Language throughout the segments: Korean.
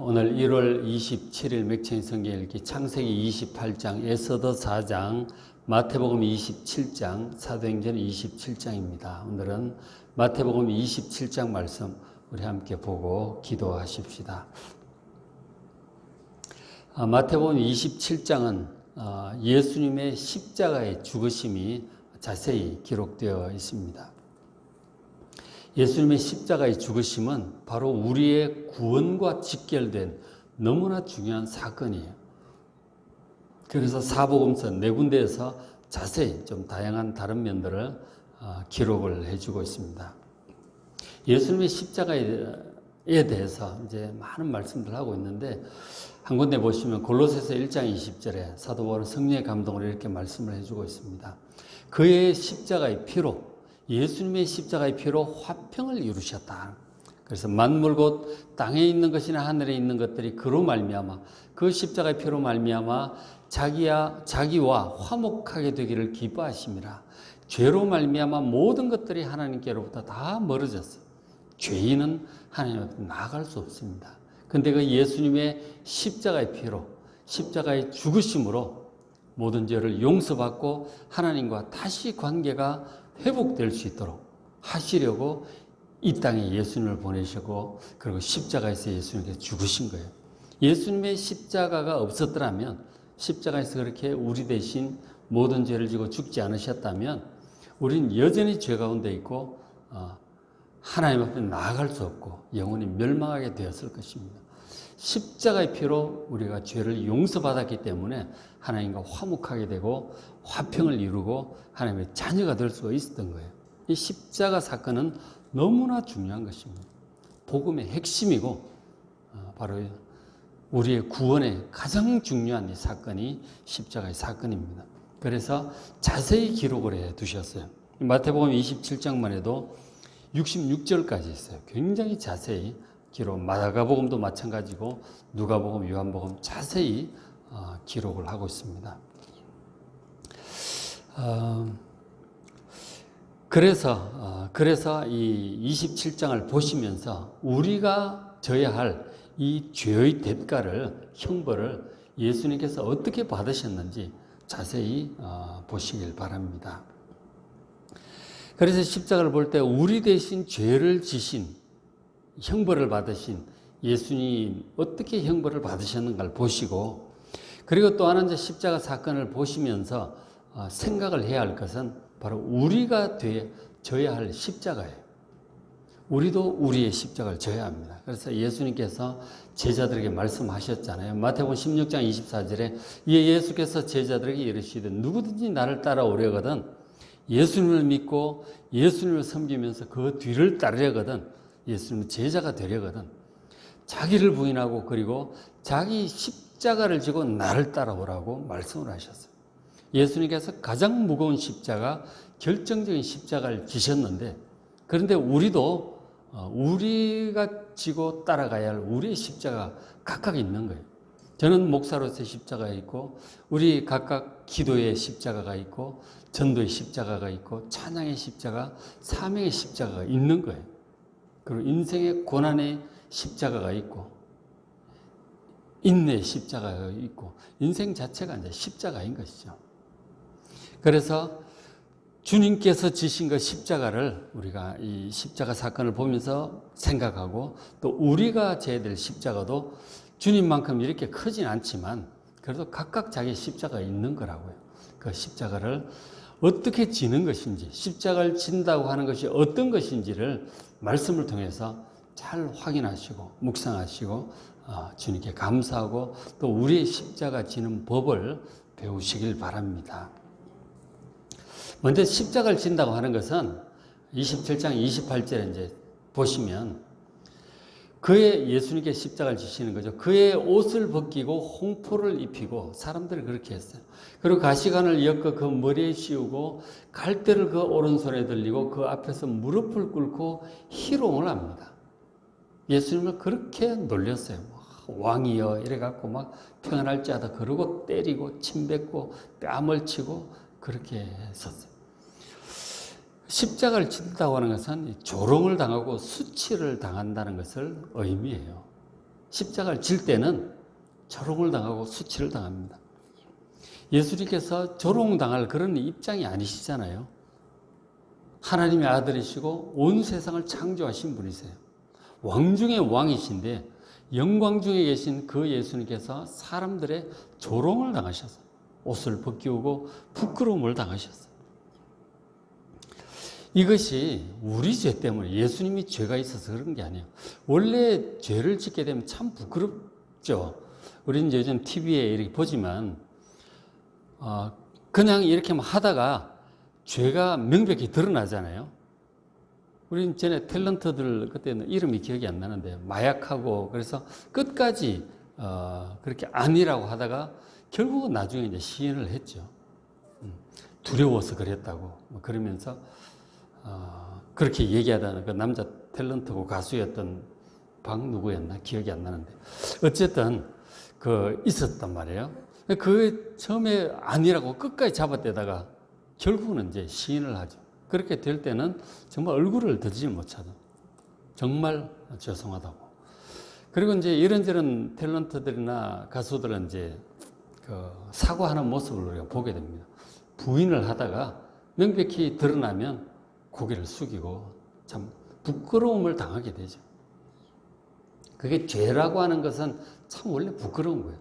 오늘 1월 27일 맥체인 성경 읽기 창세기 28장, 에서더 4장, 마태복음 27장, 사도행전 27장입니다. 오늘은 마태복음 27장 말씀 우리 함께 보고 기도하십시다. 아, 마태복음 27장은 아, 예수님의 십자가의 죽으심이 자세히 기록되어 있습니다. 예수님의 십자가의 죽으심은 바로 우리의 구원과 직결된 너무나 중요한 사건이에요. 그래서 사복음서 네 군데에서 자세히 좀 다양한 다른 면들을 아, 기록을 해주고 있습니다. 예수님의 십자가에 대해서 이제 많은 말씀들 하고 있는데 한 군데 보시면 골로새서 1장 20절에 사도 바울은 성령의 감동으로 이렇게 말씀을 해주고 있습니다. 그의 십자가의 피로 예수님의 십자가의 피로 화평을 이루셨다. 그래서 만물 곧 땅에 있는 것이나 하늘에 있는 것들이 그로 말미암아 그 십자가의 피로 말미암아 자기야 자기와 화목하게 되기를 기뻐하심이라. 죄로 말미암아 모든 것들이 하나님께로부터 다 멀어졌어. 죄인은 하나님 앞에 나아갈 수 없습니다. 근데 그 예수님의 십자가의 피로 십자가의 죽으심으로 모든 죄를 용서받고 하나님과 다시 관계가 회복될 수 있도록 하시려고 이 땅에 예수님을 보내시고 그리고 십자가에서 예수님께 죽으신 거예요. 예수님의 십자가가 없었더라면 십자가에서 그렇게 우리 대신 모든 죄를 지고 죽지 않으셨다면 우리는 여전히 죄 가운데 있고 어, 하나님 앞에 나아갈 수 없고 영원히 멸망하게 되었을 것입니다. 십자가의 피로 우리가 죄를 용서받았기 때문에 하나님과 화목하게 되고 화평을 이루고 하나님의 자녀가 될 수가 있었던 거예요. 이 십자가 사건은 너무나 중요한 것입니다. 복음의 핵심이고 어, 바로 우리의 구원의 가장 중요한 이 사건이 십자가의 사건입니다. 그래서 자세히 기록을 해 두셨어요. 마태복음 27장만 해도 66절까지 있어요. 굉장히 자세히 기록, 마가복음도 마찬가지고 누가복음, 요한복음 자세히 어, 기록을 하고 있습니다. 어, 그래서 어, 그래서 이 27장을 보시면서 우리가 져야 할 이 죄의 대가를 형벌을 예수님께서 어떻게 받으셨는지 자세히 보시길 바랍니다. 그래서 십자가를 볼 때 우리 대신 죄를 지신 형벌을 받으신 예수님 어떻게 형벌을 받으셨는가를 보시고 그리고 또 하나 이제 십자가 사건을 보시면서 어, 생각을 해야 할 것은 바로 우리가 되 져야 할 십자가예요. 우리도 우리의 십자가를 져야 합니다. 그래서 예수님께서 제자들에게 말씀하셨잖아요. 마태복음 16장 24절에 이에 예수께서 제자들에게 이르시되 누구든지 나를 따라오려거든 예수님을 믿고 예수님을 섬기면서 그 뒤를 따르려거든 예수님 제자가 되려거든 자기를 부인하고 그리고 자기 십자가를 지고 나를 따라오라고 말씀을 하셨어요. 예수님께서 가장 무거운 십자가, 결정적인 십자가를 지셨는데 그런데 우리도 어, 우리가 지고 따라가야 할 우리의 십자가 각각 있는 거예요. 저는 목사로서의 십자가 있고 우리 각각 기도의 십자가가 있고 전도의 십자가가 있고 찬양의 십자가, 사명의 십자가가 있는 거예요. 그리고 인생의 고난의 십자가가 있고 인내의 십자가가 있고 인생 자체가 이제 십자가인 것이죠. 그래서 주님께서 지신 그 십자가를 우리가 이 십자가 사건을 보면서 생각하고 또 우리가 져야 될 십자가도 주님만큼 이렇게 크진 않지만 그래도 각각 자기 십자가 있는 거라고요. 그 십자가를 어떻게 지는 것인지, 십자가를 진다고 하는 것이 어떤 것인지를 말씀을 통해서 잘 확인하시고 묵상하시고 어, 주님께 감사하고 또 우리의 십자가 지는 법을 배우시길 바랍니다. 먼저 십자가를 진다고 하는 것은 27장 28절에 이제 보시면 그의 예수님께 십자가를 지시는 거죠. 그의 옷을 벗기고 홍포를 입히고 사람들이 그렇게 했어요. 그리고 가시관을 엮어 그 머리에 씌우고 갈대를 그 오른손에 들리고 그 앞에서 무릎을 꿇고 희롱을 합니다. 예수님을 그렇게 놀렸어요. 왕이여 이래 갖고 막 평안할 자다 그러고 때리고 침 뱉고 뺨을 치고 그렇게 했었어요. 십자가를 친다고 하는 것은 조롱을 당하고 수치를 당한다는 것을 의미해요. 십자가를 질 때는 조롱을 당하고 수치를 당합니다. 예수님께서 조롱당할 그런 입장이 아니시잖아요. 하나님의 아들이시고 온 세상을 창조하신 분이세요. 왕 중의 왕이신데 영광 중에 계신 그 예수님께서 사람들의 조롱을 당하셨어요. 옷을 벗기우고 부끄러움을 당하셨어요. 이것이 우리 죄 때문에 예수님이 죄가 있어서 그런 게 아니에요. 원래 죄를 짓게 되면 참 부끄럽죠. 우리는 요즘 TV에 이렇게 보지만 어, 그냥 이렇게 하다가 죄가 명백히 드러나잖아요. 우린 전에 탤런트들 그때는 이름이 기억이 안 나는데 마약하고 그래서 끝까지 어, 그렇게 아니라고 하다가 결국은 나중에 이제 시인을 했죠. 음, 두려워서 그랬다고 뭐 그러면서 어, 그렇게 얘기하다는 그 남자 탤런트고 가수였던 박 누구였나 기억이 안 나는데 어쨌든 그 있었단 말이에요. 그 처음에 아니라고 끝까지 잡아대다가 결국은 이제 시인을 하죠. 그렇게 될 때는 정말 얼굴을 들지 못하죠. 정말 죄송하다고. 그리고 이제 이런저런 탤런트들이나 가수들은 이제 그 사과하는 모습을 우리가 보게 됩니다. 부인을 하다가 명백히 드러나면 고개를 숙이고 참 부끄러움을 당하게 되죠. 그게 죄라고 하는 것은 참 원래 부끄러운 거예요.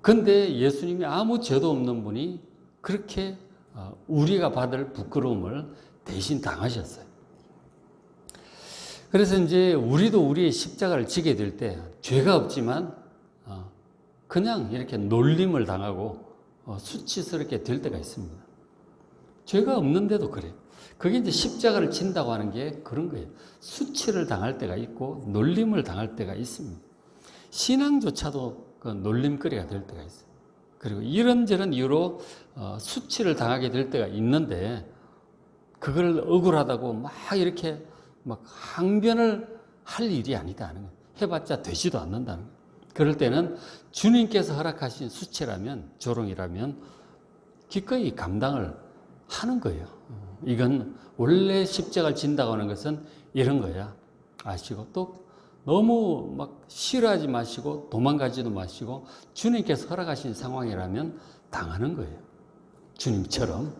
근데 예수님이 아무 죄도 없는 분이 그렇게 어, 우리가 받을 부끄러움을 대신 당하셨어요. 그래서 이제 우리도 우리의 십자가를 지게 될 때 죄가 없지만 어, 그냥 이렇게 놀림을 당하고 어, 수치스럽게 될 때가 있습니다. 죄가 없는데도 그래요. 그게 이제 십자가를 진다고 하는 게 그런 거예요. 수치를 당할 때가 있고 놀림을 당할 때가 있습니다. 신앙조차도 그 놀림거리가 될 때가 있어요. 그리고 이런저런 이유로 어, 수치를 당하게 될 때가 있는데 그걸 억울하다고 막 이렇게 막 항변을 할 일이 아니다 는 거예요. 해봤자 되지도 않는다는 거예요. 그럴 때는 주님께서 허락하신 수치라면 조롱이라면 기꺼이 감당을 하는 거예요. 이건 원래 십자가를 진다고 하는 것은 이런 거야. 아시고 또 너무 막 싫어하지 마시고 도망가지도 마시고 주님께서 허락하신 상황이라면 당하는 거예요. 주님처럼.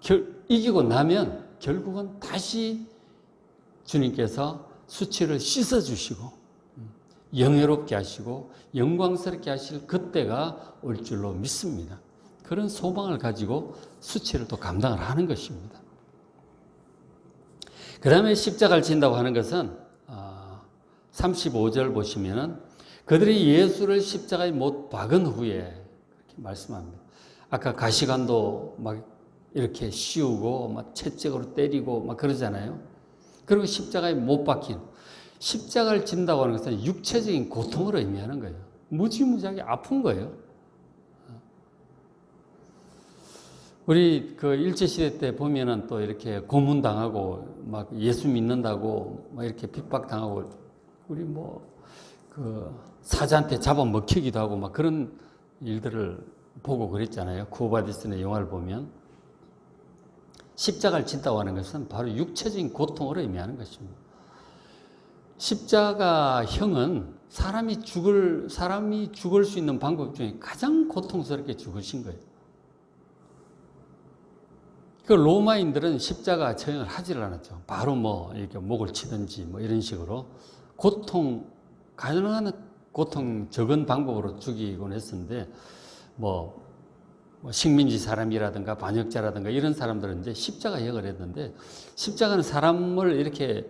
결, 이기고 나면 결국은 다시 주님께서 수치를 씻어주시고 영예롭게 하시고 영광스럽게 하실 그때가 올 줄로 믿습니다. 그런 소망을 가지고 수치를 또 감당을 하는 것입니다. 그 다음에 십자가를 진다고 하는 것은 35절 보시면은 그들이 예수를 십자가에 못 박은 후에 이렇게 말씀합니다. 아까 가시관도 막 이렇게 씌우고 막 채찍으로 때리고 막 그러잖아요. 그리고 십자가에 못 박힌 십자가를 진다고 하는 것은 육체적인 고통을 의미하는 거예요. 무지무지하게 아픈 거예요. 우리 그 일제시대 때 보면은 또 이렇게 고문당하고 막 예수 믿는다고 막 이렇게 핍박당하고 우리 뭐 그 사자한테 잡아먹히기도 하고 막 그런 일들을 보고 그랬잖아요. 쿠바디스의 영화를 보면 십자가를 진다고 하는 것은 바로 육체적인 고통을 의미하는 것입니다. 십자가형은 사람이 죽을 사람이 죽을 수 있는 방법 중에 가장 고통스럽게 죽으신 거예요. 그 로마인들은 십자가 처형을 하지를 않았죠. 바로 뭐 이렇게 목을 치든지 뭐 이런 식으로 고통 가능한 고통 적은 방법으로 죽이곤 했었는데 뭐, 뭐 식민지 사람이라든가 반역자라든가 이런 사람들은 이제 십자가형을 했는데 십자가는 사람을 이렇게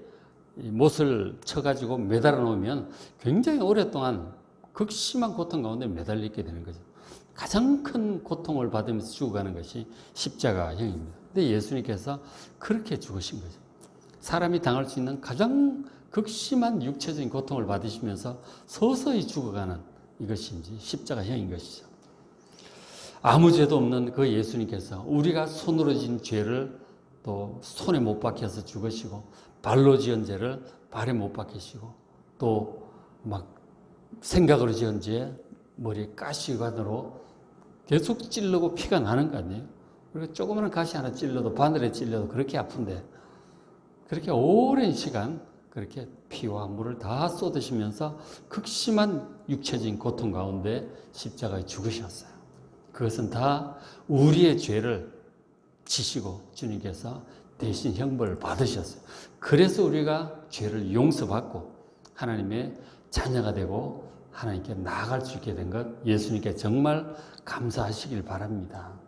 못을 쳐가지고 매달아 놓으면 굉장히 오랫동안 극심한 고통 가운데 매달리게 되는 거죠. 가장 큰 고통을 받으면서 죽어가는 것이 십자가형입니다. 근데 예수님께서 그렇게 죽으신 거죠. 사람이 당할 수 있는 가장 극심한 육체적인 고통을 받으시면서 서서히 죽어가는 이제 십자가형인 것이죠. 아무 죄도 없는 그 예수님께서 우리가 손으로 진 죄를 또 손에 못 박혀서 죽으시고 발로 지은 죄를 발에 못 박히시고 또 막 생각으로 지은 죄 머리에 가시관으로 계속 찔르고 피가 나는 거 아니에요? 그리고 조그마한 가시 하나 찔러도 바늘에 찔려도 그렇게 아픈데 그렇게 오랜 시간 그렇게 피와 물을 다 쏟으시면서 극심한 육체적인 고통 가운데 십자가에 죽으셨어요. 그것은 다 우리의 죄를 지시고 주님께서 대신 형벌을 받으셨어요. 그래서 우리가 죄를 용서받고 하나님의 자녀가 되고 하나님께 나아갈 수 있게 된 것 예수님께 정말 감사하시길 바랍니다.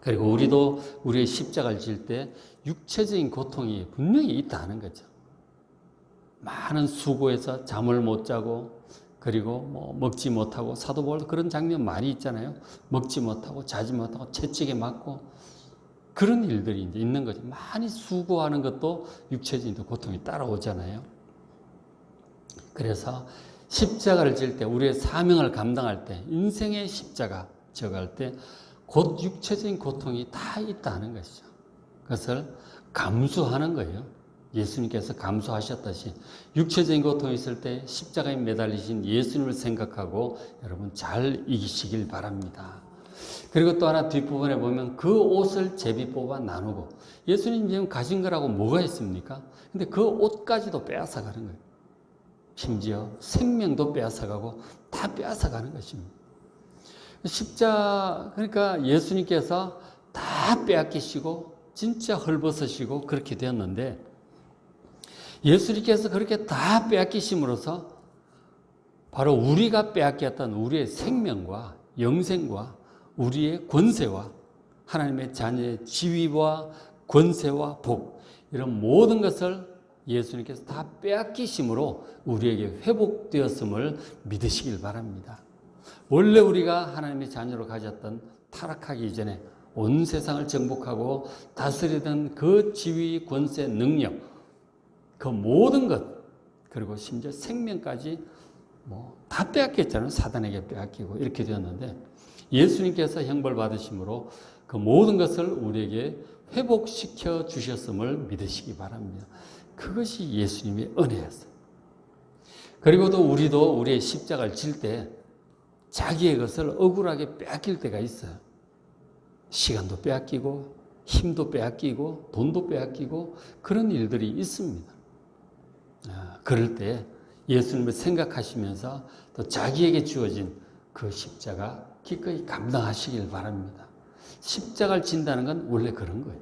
그리고 우리도 우리의 십자가를 질 때 육체적인 고통이 분명히 있다는 거죠. 많은 수고해서 잠을 못 자고 그리고 뭐 먹지 못하고 사도 바울 그런 장면 많이 있잖아요. 먹지 못하고 자지 못하고 채찍에 맞고 그런 일들이 이제 있는 거죠. 많이 수고하는 것도 육체적인 고통이 따라오잖아요. 그래서 십자가를 질 때 우리의 사명을 감당할 때 인생의 십자가 져갈 때 곧 육체적인 고통이 다 있다는 것이죠. 그것을 감수하는 거예요. 예수님께서 감수하셨듯이 육체적인 고통이 있을 때 십자가에 매달리신 예수님을 생각하고 여러분 잘 이기시길 바랍니다. 그리고 또 하나 뒷부분에 보면 그 옷을 제비 뽑아 나누고 예수님 지금 가진 거라고 뭐가 있습니까? 근데 그 옷까지도 빼앗아 가는 거예요. 심지어 생명도 빼앗아 가고 다 빼앗아 가는 것입니다. 십자 그러니까 예수님께서 다 빼앗기시고 진짜 헐벗으시고 그렇게 되었는데 예수님께서 그렇게 다 빼앗기심으로써 바로 우리가 빼앗겼던 우리의 생명과 영생과 우리의 권세와 하나님의 자녀의 지위와 권세와 복 이런 모든 것을 예수님께서 다 빼앗기심으로 우리에게 회복되었음을 믿으시길 바랍니다. 원래 우리가 하나님의 자녀로 가졌던 타락하기 이전에 온 세상을 정복하고 다스리던 그 지위, 권세, 능력, 그 모든 것, 그리고 심지어 생명까지 뭐 다 빼앗겼잖아요. 사단에게 빼앗기고 이렇게 되었는데 예수님께서 형벌 받으심으로 그 모든 것을 우리에게 회복시켜 주셨음을 믿으시기 바랍니다. 그것이 예수님의 은혜였어요. 그리고도 우리도 우리의 십자가를 질 때 자기의 것을 억울하게 빼앗길 때가 있어요. 시간도 빼앗기고 힘도 빼앗기고 돈도 빼앗기고 그런 일들이 있습니다. 아, 그럴 때 예수님을 생각하시면서 또 자기에게 주어진 그 십자가 기꺼이 감당하시길 바랍니다. 십자가를 진다는 건 원래 그런 거예요.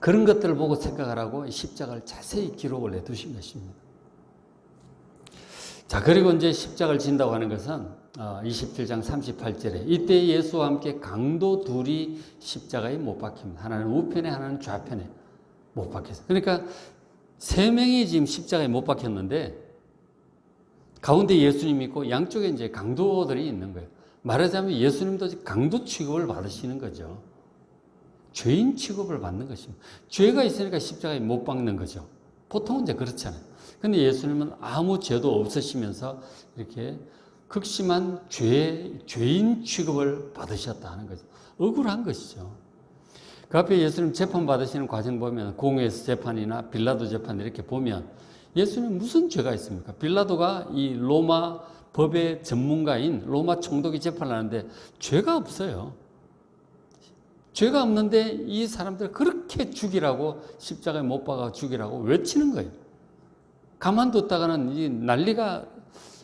그런 것들을 보고 생각하라고 십자가를 자세히 기록을 해 두신 것입니다. 자, 그리고 이제 십자가를 진다고 하는 것은 27장 어, 38절에 이때 예수와 함께 강도 둘이 십자가에 못 박힙니다. 하나는 우편에 하나는 좌편에 못 박혔어요. 그러니까 세 명이 지금 십자가에 못 박혔는데 가운데 예수님이 있고 양쪽에 이제 강도들이 있는 거예요. 말하자면 예수님도 강도 취급을 받으시는 거죠. 죄인 취급을 받는 것입니다. 죄가 있으니까 십자가에 못 박는 거죠. 보통은 이제 그렇잖아요. 근데 예수님은 아무 죄도 없으시면서 이렇게 극심한 죄, 죄인 취급을 받으셨다는 거죠. 억울한 것이죠. 그 앞에 예수님 재판 받으시는 과정 보면 공회에서 재판이나 빌라도 재판 이렇게 보면 예수님 무슨 죄가 있습니까? 빌라도가 이 로마 법의 전문가인 로마 총독이 재판을 하는데 죄가 없어요. 죄가 없는데 이 사람들 그렇게 죽이라고 십자가에 못 박아 죽이라고 외치는 거예요. 가만뒀다가는 이 난리가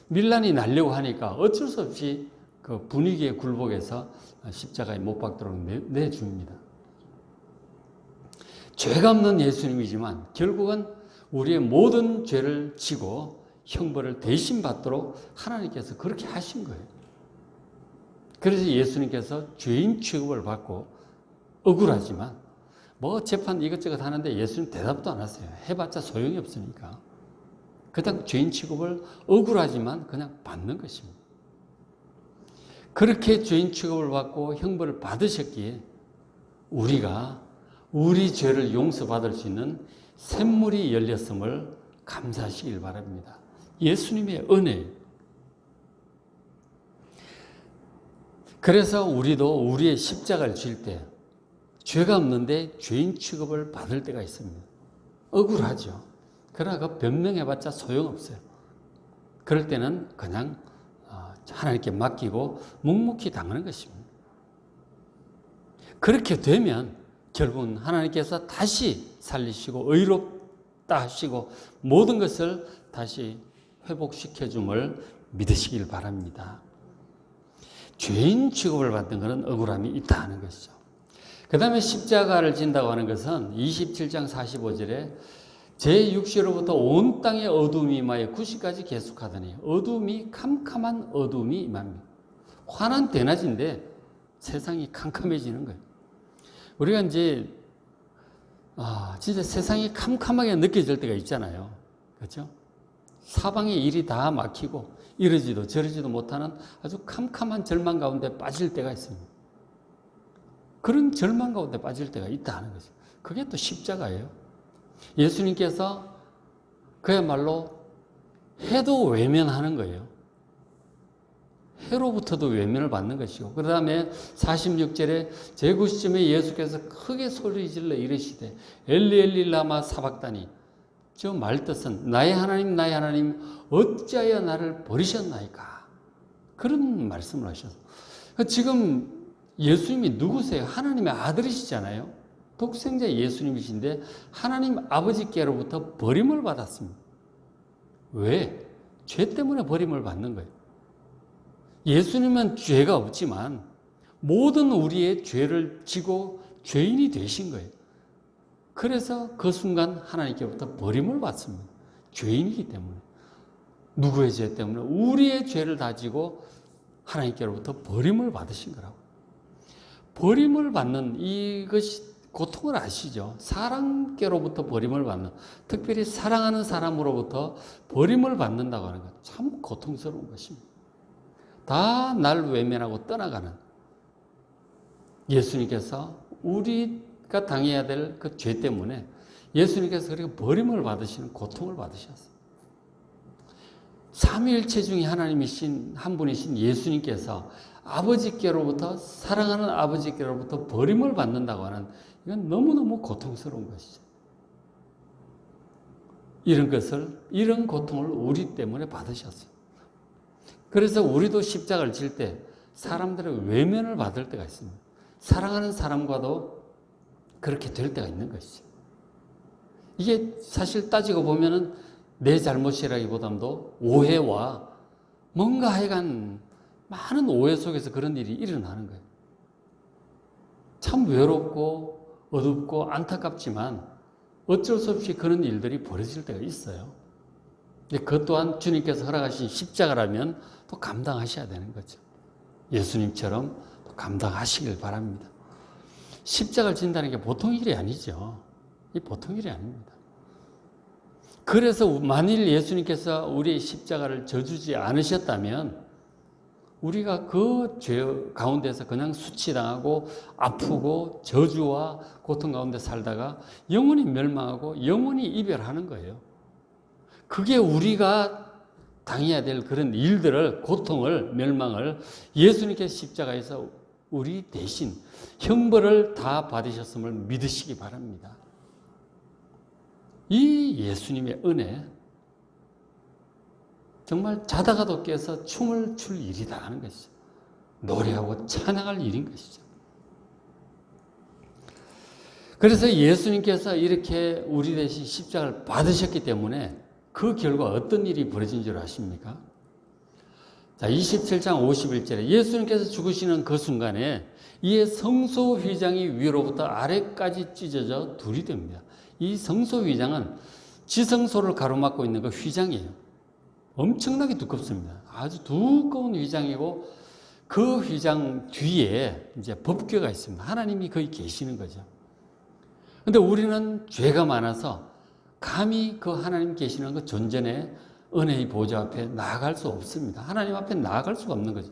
밀란이 날려고 하니까 어쩔 수 없이 그 분위기에 굴복해서 십자가에 못 박도록 내줍니다. 죄가 없는 예수님이지만 결국은 우리의 모든 죄를 지고 형벌을 대신 받도록 하나님께서 그렇게 하신 거예요. 그래서 예수님께서 죄인 취급을 받고 억울하지만 뭐 재판 이것저것 하는데 예수님 대답도 안 하세요. 해봤자 소용이 없으니까. 그냥 죄인 취급을 억울하지만 그냥 받는 것입니다. 그렇게 죄인 취급을 받고 형벌을 받으셨기에 우리가 우리 죄를 용서받을 수 있는 샘물이 열렸음을 감사하시길 바랍니다. 예수님의 은혜. 그래서 우리도 우리의 십자가를 질 때 죄가 없는데 죄인 취급을 받을 때가 있습니다. 억울하죠. 그러나 그 변명해봤자 소용없어요. 그럴 때는 그냥 어, 하나님께 맡기고 묵묵히 당하는 것입니다. 그렇게 되면 결국은 하나님께서 다시 살리시고 의롭 다 하시고 모든 것을 다시 회복시켜 줌을 믿으시길 바랍니다. 죄인 취급을 받는 것은 억울함이 있다 하는 것이죠. 그 다음에 십자가를 진다고 하는 것은 27장 45절에 제 육시로부터 온 땅에 어둠이 임하여 구시까지 계속하더니 어둠이 캄캄한 어둠이 임합니다. 환한 대낮인데 세상이 캄캄해지는 거예요. 우리가 이제 아 진짜 세상이 캄캄하게 느껴질 때가 있잖아요. 그렇죠? 사방에 일이 다 막히고 이러지도 저러지도 못하는 아주 캄캄한 절망 가운데 빠질 때가 있습니다. 그런 절망 가운데 빠질 때가 있다는 거죠. 그게 또 십자가예요. 예수님께서 그야말로 해도 외면하는 거예요. 해로부터도 외면을 받는 것이고 그 다음에 46절에 제구시점에 예수께서 크게 소리 질러 이르시되 엘리 엘리 라마 사박다니 저 말뜻은 나의 하나님 나의 하나님 어찌하여 나를 버리셨나이까 그런 말씀을 하셔서 지금 예수님이 누구세요? 하나님의 아들이시잖아요. 독생자 예수님이신데 하나님 아버지께로부터 버림을 받았습니다. 왜? 죄 때문에 버림을 받는 거예요. 예수님은 죄가 없지만 모든 우리의 죄를 지고 죄인이 되신 거예요. 그래서 그 순간 하나님께로부터 버림을 받습니다. 죄인이기 때문에. 누구의 죄 때문에? 우리의 죄를 다지고 하나님께로부터 버림을 받으신 거라고. 버림을 받는 이것이 고통을 아시죠? 사랑께로부터 버림을 받는, 특별히 사랑하는 사람으로부터 버림을 받는다고 하는 것 참 고통스러운 것입니다. 다 날 외면하고 떠나가는 예수님께서 우리가 당해야 될 그 죄 때문에 예수님께서 그렇게 버림을 받으시는 고통을 받으셨어요. 삼위일체 중에 하나님이신 한 분이신 예수님께서 아버지께로부터 사랑하는 아버지께로부터 버림을 받는다고 하는 이건 너무너무 고통스러운 것이죠. 이런 것을 이런 고통을 우리 때문에 받으셨어요. 그래서 우리도 십자가를 질 때 사람들의 외면을 받을 때가 있습니다. 사랑하는 사람과도 그렇게 될 때가 있는 것이죠. 이게 사실 따지고 보면은 내 잘못이라기보다도 오해와 뭔가 하여간 많은 오해 속에서 그런 일이 일어나는 거예요. 참 외롭고 어둡고 안타깝지만 어쩔 수 없이 그런 일들이 벌어질 때가 있어요. 근데 그것 또한 주님께서 허락하신 십자가라면 또 감당하셔야 되는 거죠. 예수님처럼 감당하시길 바랍니다. 십자가를 진다는 게 보통 일이 아니죠. 이 보통 일이 아닙니다. 그래서 만일 예수님께서 우리의 십자가를 져주지 않으셨다면 우리가 그 죄 가운데서 그냥 수치당하고 아프고 저주와 고통 가운데 살다가 영원히 멸망하고 영원히 이별하는 거예요. 그게 우리가 당해야 될 그런 일들을, 고통을, 멸망을 예수님께서 십자가에서 우리 대신 형벌을 다 받으셨음을 믿으시기 바랍니다. 이 예수님의 은혜, 정말 자다가도 깨서 춤을 출 일이다 하는 것이죠. 노래하고 찬양할 일인 것이죠. 그래서 예수님께서 이렇게 우리 대신 십자가를 받으셨기 때문에 그 결과 어떤 일이 벌어진 줄 아십니까? 자, 27장 51절에 예수님께서 죽으시는 그 순간에 이에 성소 휘장이 위로부터 아래까지 찢어져 둘이 됩니다. 이 성소 휘장은 지성소를 가로막고 있는 그 휘장이에요. 엄청나게 두껍습니다. 아주 두꺼운 휘장이고 그 휘장 뒤에 이제 법궤가 있습니다. 하나님이 거기 계시는 거죠. 근데 우리는 죄가 많아서 감히 그 하나님 계시는 그 존전의 은혜의 보좌 앞에 나아갈 수 없습니다. 하나님 앞에 나아갈 수가 없는 거죠.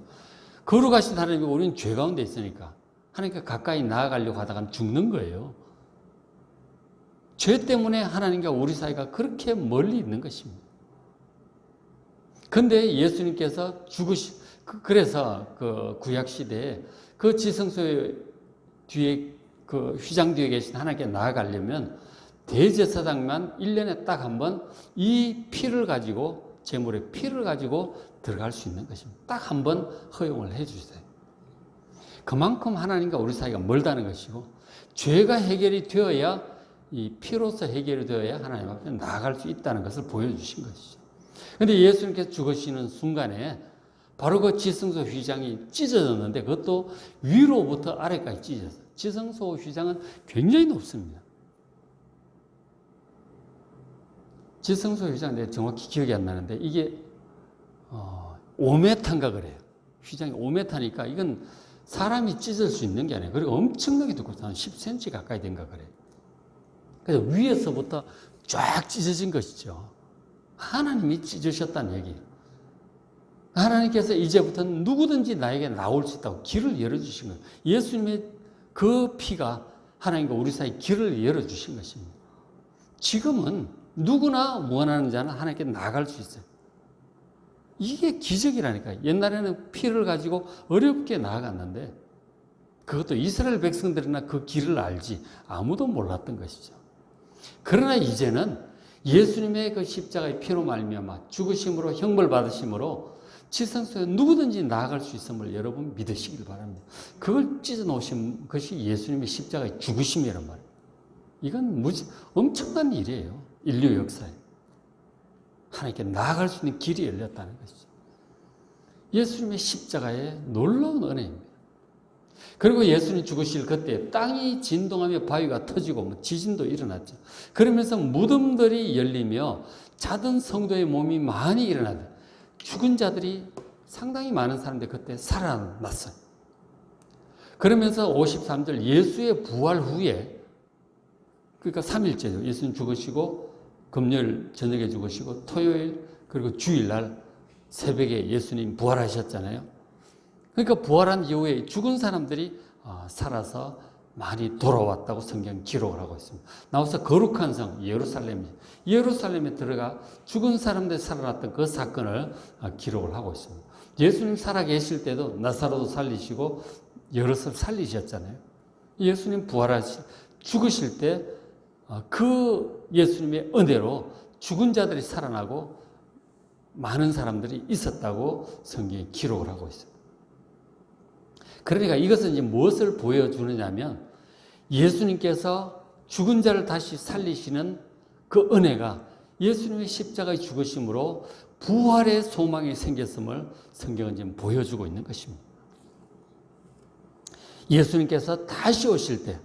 거룩하신 하나님이 우리는 죄 가운데 있으니까 하나님께 가까이 나아가려고 하다가 죽는 거예요. 죄 때문에 하나님과 우리 사이가 그렇게 멀리 있는 것입니다. 근데 예수님께서 죽으시, 그, 그래서 그 구약 시대에 그 지성소 뒤에 그 휘장 뒤에 계신 하나님께 나아가려면 대제사장만 1년에 딱 한 번 이 피를 가지고 제물의 피를 가지고 들어갈 수 있는 것입니다. 딱 한 번 허용을 해 주세요. 그만큼 하나님과 우리 사이가 멀다는 것이고 죄가 해결이 되어야 이 피로서 해결이 되어야 하나님 앞에 나아갈 수 있다는 것을 보여주신 것이죠. 근데 예수님께서 죽으시는 순간에 바로 그 지성소 휘장이 찢어졌는데 그것도 위로부터 아래까지 찢어졌어요. 지성소 휘장은 굉장히 높습니다. 지성소 휘장 내가 정확히 기억이 안 나는데 이게 어, 5m인가 그래요. 휘장이 5m니까 이건 사람이 찢을 수 있는 게 아니에요. 그리고 엄청나게 두껍한 10cm 가까이 된가 그래요. 그래서 위에서부터 쫙 찢어진 것이죠. 하나님이 찢으셨다는 얘기예요. 하나님께서 이제부터는 누구든지 나에게 나올 수 있다고 길을 열어주신 거예요. 예수님의 그 피가 하나님과 우리 사이 길을 열어주신 것입니다. 지금은 누구나 원하는 자는 하나님께 나갈 수 있어요. 이게 기적이라니까요. 옛날에는 피를 가지고 어렵게 나아갔는데 그것도 이스라엘 백성들이나 그 길을 알지 아무도 몰랐던 것이죠. 그러나 이제는 예수님의 그 십자가의 피로 말미암아 죽으심으로 형벌 받으심으로 지성소에 누구든지 나아갈 수 있음을 여러분 믿으시길 바랍니다. 그걸 찢어 놓으신 것이 예수님의 십자가의 죽으심이란 말이에요. 이건 무지 엄청난 일이에요. 인류 역사에. 하나님께 나아갈 수 있는 길이 열렸다는 것이죠. 예수님의 십자가의 놀라운 은혜입니다. 그리고 예수님 죽으실 그때 땅이 진동하며 바위가 터지고 뭐 지진도 일어났죠. 그러면서 무덤들이 열리며 자던 성도의 몸이 많이 일어나요. 죽은 자들이 상당히 많은 사람들이 그때 살아났어요. 그러면서 53절 예수의 부활 후에 그러니까 3일째죠. 예수님 죽으시고 금요일 저녁에 죽으시고 토요일 그리고 주일날 새벽에 예수님 부활하셨잖아요. 그러니까 부활한 이후에 죽은 사람들이 아, 살아서 많이 돌아왔다고 성경 기록을 하고 있습니다. 나와서 거룩한 성 예루살렘 예루살렘에 들어가 죽은 사람들 살아났던 그 사건을 아, 기록을 하고 있습니다. 예수님 살아 계실 때도 나사로도 살리시고 여럿을 살리셨잖아요. 예수님 부활하시 죽으실 때 그 예수님의 은혜로 죽은 자들이 살아나고 많은 사람들이 있었다고 성경이 기록을 하고 있습니다. 그러니까 이것은 이제 무엇을 보여주느냐면 예수님께서 죽은 자를 다시 살리시는 그 은혜가 예수님의 십자가의 죽으심으로 부활의 소망이 생겼음을 성경은 지금 보여주고 있는 것입니다. 예수님께서 다시 오실 때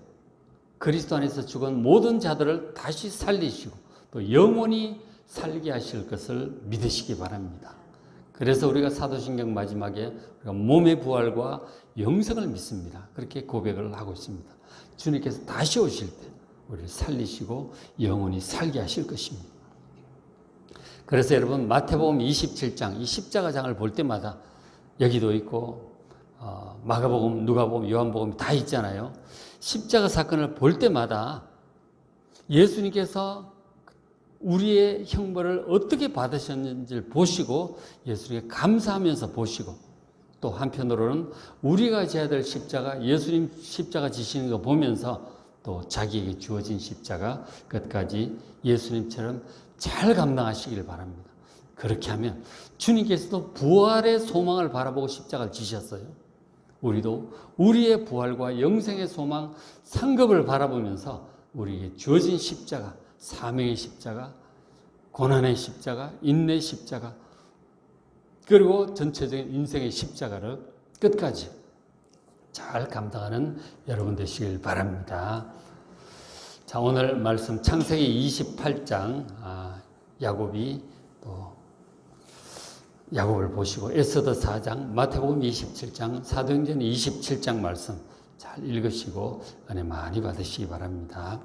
그리스도 안에서 죽은 모든 자들을 다시 살리시고 또 영원히 살게 하실 것을 믿으시기 바랍니다. 그래서 우리가 사도신경 마지막에 우리가 몸의 부활과 영생을 믿습니다. 그렇게 고백을 하고 있습니다. 주님께서 다시 오실 때 우리를 살리시고 영원히 살게 하실 것입니다. 그래서 여러분 마태복음 27장 이 십자가장을 볼 때마다 여기도 있고 어, 마가복음, 누가복음, 요한복음 다 있잖아요. 십자가 사건을 볼 때마다 예수님께서 우리의 형벌을 어떻게 받으셨는지를 보시고 예수님께 감사하면서 보시고 또 한편으로는 우리가 져야 될 십자가 예수님 십자가 지시는 거 보면서 또 자기에게 주어진 십자가 끝까지 예수님처럼 잘 감당하시기를 바랍니다. 그렇게 하면 주님께서도 부활의 소망을 바라보고 십자가를 지셨어요. 우리도 우리의 부활과 영생의 소망, 상급을 바라보면서 우리에게 주어진 십자가, 사명의 십자가, 고난의 십자가, 인내 십자가, 그리고 전체적인 인생의 십자가를 끝까지 잘 감당하는 여러분 되시길 바랍니다. 자, 오늘 말씀 창세기 28장, 아, 야곱이 또 야곱을 보시고 에스더 4장, 마태복음 27장, 사도행전 27장 말씀 잘 읽으시고 은혜 많이 받으시기 바랍니다.